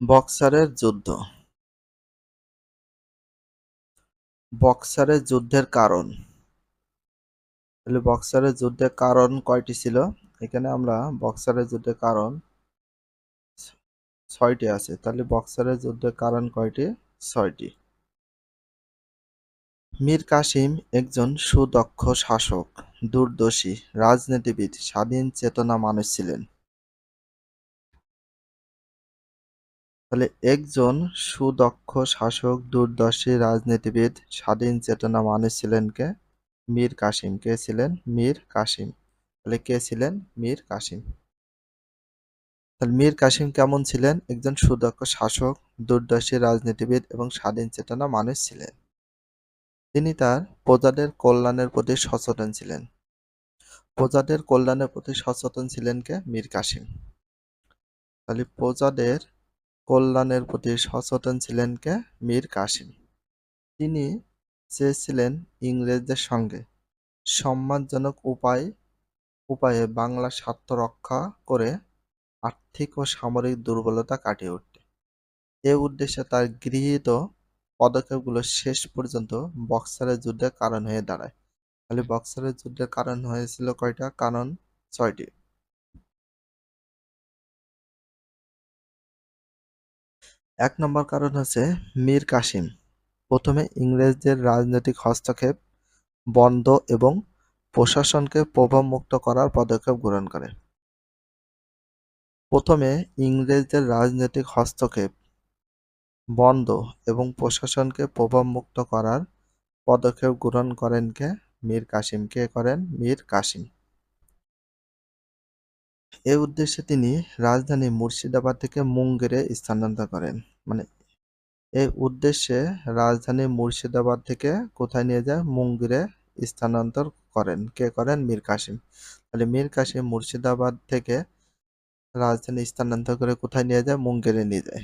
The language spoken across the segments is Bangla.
বক্সারের যুদ্ধ। বক্সারের যুদ্ধের কারণ। তাহলে বক্সারের যুদ্ধের কারণ কয়টি ছিল? এখানে আমরা বক্সারের যুদ্ধের কারণ ছয়টি আছে। তাহলে বক্সারের যুদ্ধের কারণ কয়টি? ছয়টি। মীর কাসিম একজন সুদক্ষ শাসক দূরদর্শী রাজনীতিবিদ, স্বাধীন চেতনা মানুষ ছিলেন। তাহলে একজন সুদক্ষ শাসক দূরদর্শী রাজনীতিবিদ, স্বাধীন চেতনা মানুষ ছিলেন কে? মীর কাসিম। কে ছিলেন? মীর কাসিম। তাহলে কে ছিলেন? মীর কাসিম। তাহলে মীর কাসিম কেমন ছিলেন? একজন সুদক্ষ শাসক দূরদর্শী রাজনীতিবিদ এবং স্বাধীন চেতনা মানুষ ছিলেন। তিনি তার প্রজাদের কল্যাণের প্রতি সচেতন ছিলেন। প্রজাদের কল্যাণের প্রতি সচেতন ছিলেন কে? মীর কাসিম। তাহলে প্রজাদের কল্যাণের প্রতি সচেতন ছিলেন কে? মীর কাসিম। তিনি চেয়েছিলেন ইংরেজদের সঙ্গে সম্মানজনক উপায়, উপায়ে বাংলার স্বার্থ রক্ষা করে আর্থিক ও সামরিক দুর্বলতা কাটিয়ে উঠতে। এ উদ্দেশ্যে তার গৃহীত পদক্ষেপগুলো শেষ পর্যন্ত বক্সারের যুদ্ধের কারণ হয়ে দাঁড়ায়। তাহলে বক্সারের যুদ্ধের কারণ হয়েছিল কয়টা? কারণ ছয়টি। এক নম্বর কারণ হচ্ছে মীর কাসিম। প্রথমে ইংরেজদের রাজনৈতিক হস্তক্ষেপ, বন্ধ এবং প্রশাসনকে প্রভাবমুক্ত করার পদক্ষেপ গ্রহণ করে। প্রথমে ইংরেজদের রাজনৈতিক হস্তক্ষেপ, বন্ধ এবং প্রশাসনকে প্রভাবমুক্ত করার পদক্ষেপ গ্রহণ করেন কে? মীর কাসিম কে করেন মীর কাসিম। এ উদ্দেশ্যে তিনি রাজধানী মুর্শিদাবাদ থেকে মুঙ্গেরে স্থানান্তর করেন। মানে এই উদ্দেশ্যে রাজধানী মুর্শিদাবাদ থেকে কোথায় নিয়ে যায়? মুঙ্গেরে স্থানান্তর করেন। কে করেন? মীর কাসিম। তাহলে মীর কাসিম মুর্শিদাবাদ থেকে রাজধানী স্থানান্তর করে কোথায় নিয়ে যায়? মুঙ্গেরে নিয়ে যায়।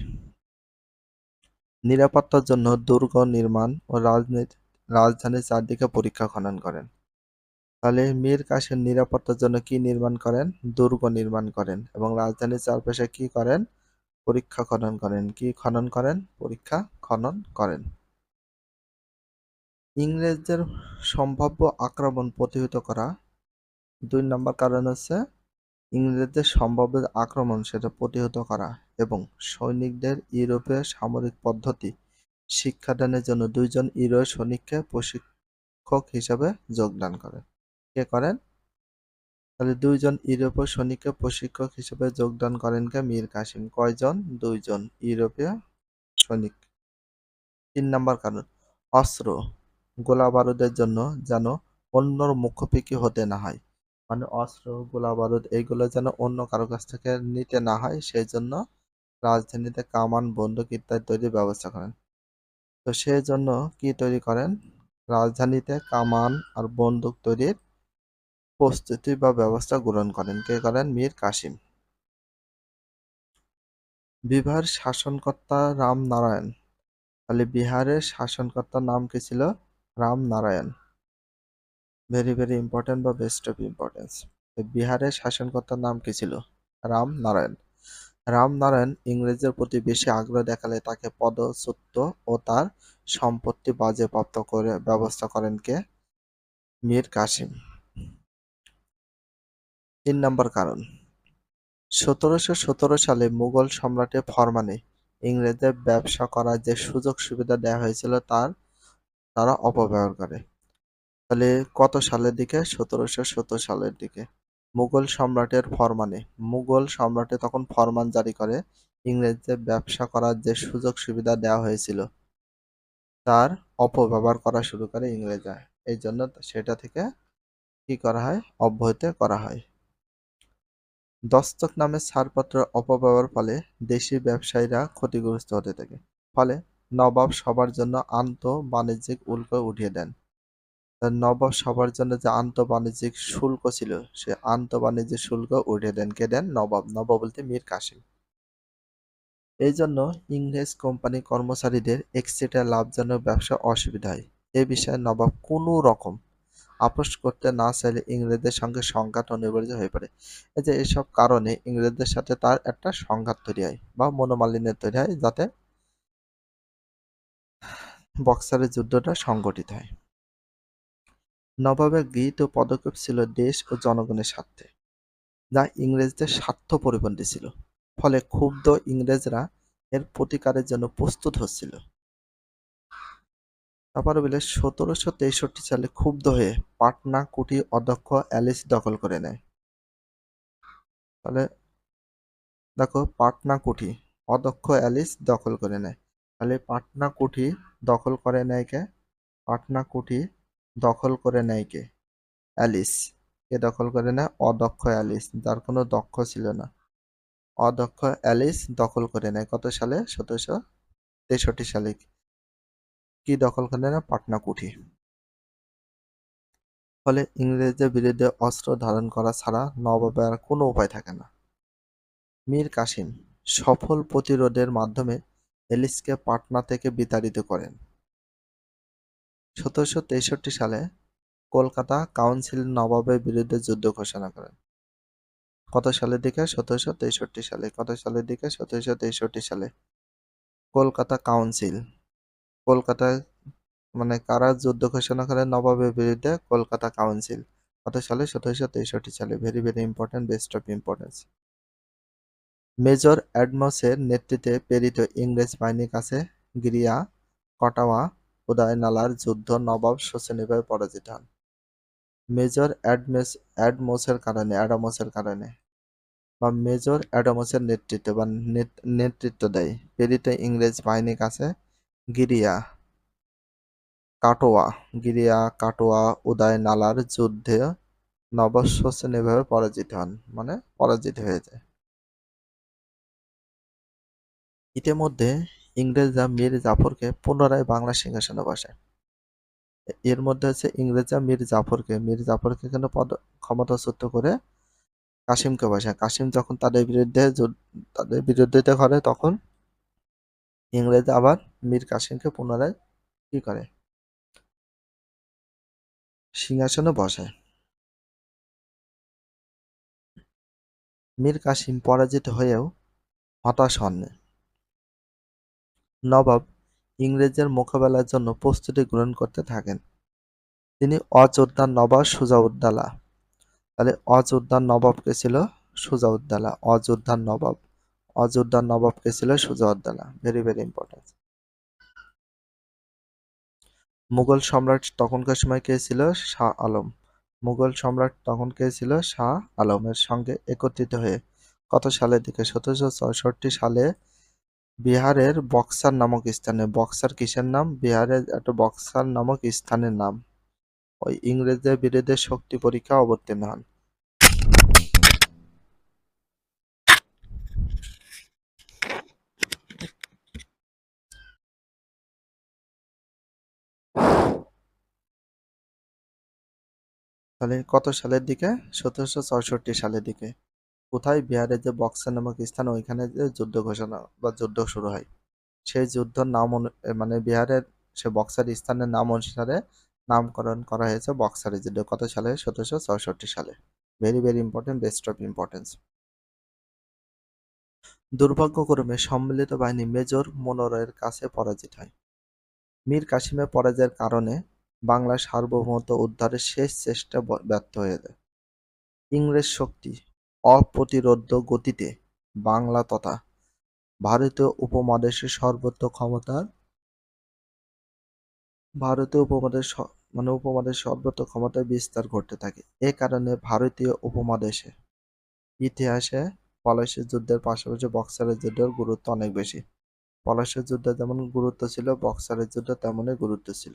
নিরাপত্তার জন্য দুর্গ নির্মাণ ও রাজনীতি, রাজধানীর চারদিকে পরীক্ষা খনন করেন। তাহলে মীর কাসিম নিরাপত্তার জন্য কি নির্মাণ করেন? দুর্গ নির্মাণ করেন। এবং রাজধানীর চারপাশে কি করেন? পরীক্ষা খনন করেন। কি খনন করেন? পরীক্ষা খনন করেন। ইংরেজদের সম্ভাব্য আক্রমণ প্রতিহত করা। দুই নম্বর কারণ হচ্ছে ইংরেজদের সম্ভাব্য আক্রমণ সেটা প্রতিহত করা এবং সৈনিকদের ইউরোপে সামরিক পদ্ধতি শিক্ষাদানের জন্য দুইজন ইউরো সৈনিককে প্রশিক্ষক হিসাবে যোগদান করেন। কে করেন? তাহলে দুইজন ইউরোপীয় সৈনিককে প্রশিক্ষক হিসেবে যোগদান করেন কে মীর কাসিম। কয়জন? দুইজন ইউরোপীয় সৈনিক। তিন নম্বর কারণ, অস্ত্র গোলা বারুদের জন্য যেন অন্যর মুখোপেক্ষি হতে না হয়। মানে অস্ত্র গোলা বারুদ এইগুলো যেন অন্য কারও কাছ থেকে নিতে না হয় সেই জন্য রাজধানীতে কামান বন্দুক ইত্যাদি তৈরির ব্যবস্থা করেন। তো সেই জন্য কি তৈরি করেন? রাজধানীতে কামান আর বন্দুক তৈরির প্রস্তুতি বা ব্যবস্থা গ্রহণ করেন। কে করেন? মীর কাসিম। বিহার শাসনকর্তা রাম নারায়ণ। তাহলে বিহারের শাসনকর্তার নাম কি ছিল? Ram Narayan. Very very important বা বেস্ট অফ ইম্পর্টেন্স। বিহারের শাসনকর্তার নাম কি ছিল? রাম নারায়ণ। রাম নারায়ণ ইংরেজদের প্রতি বেশি আগ্রহ দেখালে তাকে পদচ্যুত ও তার সম্পত্তি বাজেয়াপ্ত করে ব্যবস্থা করেন কে? মীর কাসিম। তিন নম্বর কারণ। সতেরোশো সতেরো সালে মুঘল সম্রাটের ফরমানে ইংরেজদের ব্যবসা করার যে সুযোগ সুবিধা দেওয়া হয়েছিল তার, তারা অপব্যবহার করে। তাহলে কত সালের দিকে? সতেরোশো সত্তর সালের দিকে। মুঘল সম্রাটের ফরমানে, মুঘল সম্রাটে তখন ফরমান জারি করে ইংরেজদের ব্যবসা করার যে সুযোগ সুবিধা দেওয়া হয়েছিল, তার অপব্যবহার করা শুরু করে ইংরেজরা। এই জন্য সেটা থেকে কি করা হয়? অব্যাহত করা হয়। দস্তক নামে ছাড়পত্র অপব্যবহার ফলে দেশি ব্যবসায়ীরা ক্ষতিগ্রস্ত হতে থাকে। ফলে নবাব সবার জন্য আন্ত বাণিজ্যিক উল্ক উঠিয়ে দেন। নবাব সবার জন্য যে আন্ত বাণিজ্যিক শুল্ক ছিল, সে আন্ত বাণিজ্যিক শুল্ক উঠিয়ে দেন। কে দেন? নবাব। নবাব বলতে মীর কাসিম। এই জন্য ইংরেজ কোম্পানি কর্মচারীদের এক্সিটা লাভজনক ব্যবসা অসুবিধা হয়। এ বিষয়ে নবাব কোনো রকম আপোষ করতে না চাইলে ইংরেজদের সঙ্গে সংঘাত অনিবার্য হয়ে পড়ে। এই যে এসব কারণে ইংরেজদের সাথে তার একটা সংঘাত তৈরি হয় বা মনোমালিন্য তৈরি হয় যাতে বক্সারের যুদ্ধটা সংগঠিত হয়। নবাবের গৃহীত পদক্ষেপ ছিল দেশ ও জনগণের স্বার্থে, যা ইংরেজদের স্বার্থ পরিপন্থী ছিল। ফলে ক্ষুব্ধ ইংরেজরা এর প্রতিকারের জন্য প্রস্তুত হচ্ছিল। তারপরে বলে সতেরোশো তেষট্টি সালে ক্ষুব্ধ হয়ে পাটনা কুটি অধ্যক্ষ অ্যালিস দখল করে নেয়। তাহলে দেখো পাটনা কুঠি অধ্যক্ষ অ্যালিস দখল করে নেয়। তাহলে পাটনা কুঠি দখল করে নেয় কে? পাটনা কুঠি দখল করে নেয় কে? অ্যালিস। কে দখল করে নেয়? অদক্ষ অ্যালিস। যার কোনো দক্ষ ছিল না। অদক্ষ অ্যালিস দখল করে নেয় কত সালে? সতেরোশো তেষট্টি সালে। কি দখল করে নেয় পাটনা কুঠি। ফলে ইংরেজদের বিরুদ্ধে অস্ত্র ধারণ করা ছাড়া নবাবের আর কোনো উপায় থাকে না। মীর কাসিম সফল প্রতিরোধের মাধ্যমে এলিসকে পাটনা থেকে বিতাড়িত করেন। সতেরোশো তেষট্টি সালে কলকাতা কাউন্সিল নবাবের বিরুদ্ধে যুদ্ধ ঘোষণা করেন। কত সালের দিকে? সতেরোশো তেষট্টি সালে। কত সালের দিকে? সতেরোশো তেষট্টি সালে। কলকাতা কাউন্সিল কলকাতায় মানে কারা যুদ্ধ ঘোষণা করে নবাবের বিরুদ্ধে কলকাতা কাউন্সিল? কত সালে? সতেরোশো তেষট্টি সালে। Very very important best of importance major অ্যাডমসের নেতৃত্বে প্রেরিত ইংরেজ বাহিনীর কাছে গিরিয়া, কটাওয়া, উদয়নালার যুদ্ধ নবাব শোচনীয়ভাবে পরাজিত হন। মেজর অ্যাডমেস, অ্যাডমোসের কারণে, অ্যাডামসের কারণে, বা মেজর অ্যাডামসের নেতৃত্বে বা নেত- নেতৃত্ব দেয়। প্রেরিত ইংরেজ বাহিনীর কাছে গিরিয়া কাটোয়া। গিরিয়া, কাটোয়া, উদয় নালার যুদ্ধে নবাব শোচনীয়ভাবে পরাজিত হন মানে পরাজিত হয়ে যায়। ইতিমধ্যে ইংরেজরা মীর জাফরকে পুনরায় বাংলা সিংহাসনে বসায়। এর মধ্যে হচ্ছে ইংরেজরা মীর জাফরকে মীর জাফরকে কিন্তু পদ, ক্ষমতাচ্যুত করে কাসিমকে বসায়। কাসিম যখন তাদের বিরুদ্ধে তাদের বিরোধিতা করে, তখন ইংরেজ আবার মীর কাসিমকে পুনরায় কি করে? সিংহাসনে বসায়। মীর কাসিম পরাজিত হয়েও হতাশ হননি। নবাব ইংরেজের মোকাবেলার জন্য প্রস্তুতি গ্রহণ করতে থাকেন। তিনি অযোধ্যার নবাব সুজাউদ্দালা। তাহলে অযোধ্যার নবাব কে ছিল? সুজাউদ্দালা। অযোধ্যার নবাব। অযোধ্যার নবাবকে ছিল? Shujauddaula. Very very important Mughal সম্রাট তখনকার সময় কে ছিল? শাহ আলম। মুঘল সম্রাট তখন কে ছিল? শাহ আলমের সঙ্গে একত্রিত হয়ে। কত সালের দিকে? সতেরোশো চৌষট্টি সালে বিহারের বক্সার নামক স্থানে। বক্সার কিসের নাম? বিহারের একটা বক্সার নামক স্থানের নাম। ওই ইংরেজদের বিরুদ্ধে শক্তি পরীক্ষা অবতীর্ণ হন। তাহলে কত সালের দিকে? সতেরোশো চৌষট্টি সালের দিকে। কোথায়? বিহারের যে বক্সার নামক স্থান, ওইখানে যে যুদ্ধ ঘোষণা বা যুদ্ধ শুরু হয়। সেই যুদ্ধর নাম মানে বিহারের সে বক্সার স্থানের নাম অনুসারে নামকরণ করা হয়েছে বক্সারের যুদ্ধ। কত সালে? সতেরোশো চৌষট্টি সালে। Very very important best of importance দুর্ভাগ্যক্রমে সম্মিলিত বাহিনী মেজর মনোরয়ের কাছে পরাজিত হয়। মীর কাসিমের পরাজয়ের কারণে বাংলার সার্বভৌমত্ব উদ্ধারের শেষ চেষ্টা ব্যর্থ হয়ে যায়। ইংরেজ শক্তি অপ্রতিরোধ্য গতিতে বাংলা তথা ভারতীয় উপমহাদেশের সর্বত্র ক্ষমতার ভারতীয় উপমহাদেশ মানে উপমহাদেশ সর্বত্র ক্ষমতার বিস্তার ঘটতে থাকে। এ কারণে ভারতীয় উপমহাদেশে ইতিহাসে পলাশী যুদ্ধের পাশাপাশি বক্সারের যুদ্ধের গুরুত্ব অনেক বেশি। পলাশীর যুদ্ধে যেমন গুরুত্ব ছিল, বক্সারের যুদ্ধ তেমনই গুরুত্ব ছিল।